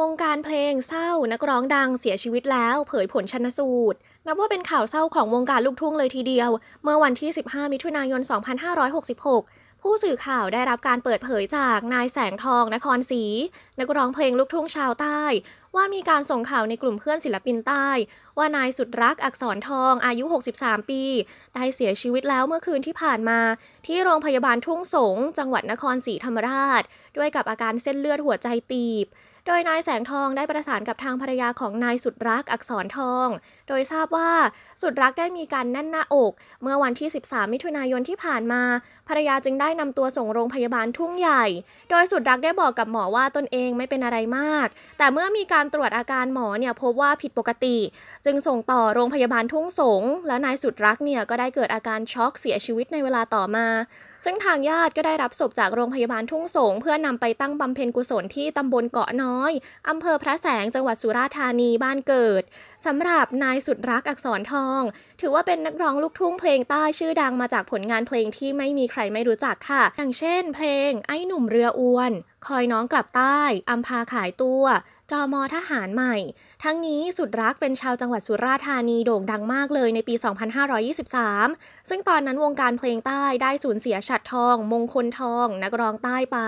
วงการเพลงเศร้านักร้องดังเสียชีวิตแล้ว เผยผลชนสูตร นับว่าเป็นข่าวเศร้าของวงการลูกทุ่งเลยทีเดียว เมื่อวันที่ 15 มิถุนายน 2566 ผู้สื่อข่าวได้รับการเปิดเผยจากนายแสงทองนครศรีนักร้องเพลงลูกทุ่งชาวใต้ ว่ามีการส่งข่าวในกลุ่มเพื่อนศิลปินใต้ ว่านายสุดรักอักษรทองอายุ 63 ปี ได้เสียชีวิตแล้วเมื่อคืนที่ผ่านมา ที่โรงพยาบาลทุ่งสง จังหวัดนครศรีธรรมราช ด้วยกับอาการเส้นเลือดหัวใจตีบ ดยนายแสงทองได้ประสานกับทางภรรยาของนายสุดรักอักษรทอง โดยทราบว่าสุดรักได้มีการแน่นหน้าอก เมื่อวันที่ 13 มิถุนายนที่ผ่านมา ภรรยาจึงได้นำตัวส่งโรงพยาบาลทุ่งใหญ่ โดยสุดรักได้บอกกับหมอว่าตนเองไม่เป็นอะไรมาก แต่เมื่อมีการตรวจอาการหมอเนี่ยพบว่าผิดปกติ จึงส่งต่อโรงพยาบาลทุ่งสง และนายสุดรักเนี่ยก็ได้เกิดอาการช็อกเสียชีวิตในเวลาต่อมาซึ่งทางญาติก็ได้รับศพจากโรงพยาบาลทุ่งสง เพื่อนำไปตั้งบำเพ็ญกุศลที่ตำบลเกาะนอน้อยอำเภอพระแสงจังหวัดสุราษฎร์ธานีบ้านเกิดสำหรับนายสุดรักอักษรทอง ถือว่าเป็นนักร้องลูกทุ่งเพลงใต้ชื่อดังมาจากผลงานเพลงที่ไม่มีใครไม่รู้จักค่ะ อย่างเช่น เพลงไอ้หนุ่มเรืออวน คอยน้องกลับใต้อัมพาขายตัวจอมอทหารใหม่ ทั้งนี้สุดรักเป็นชาวจังหวัดสุราษฎร์ธานีโด่งดังมากเลยในปี 2523 ซึ่งตอนนั้นวงการเพลงใต้ได้สูญเสียฉัดทอง มงคลทอง นักร้องใต้ไป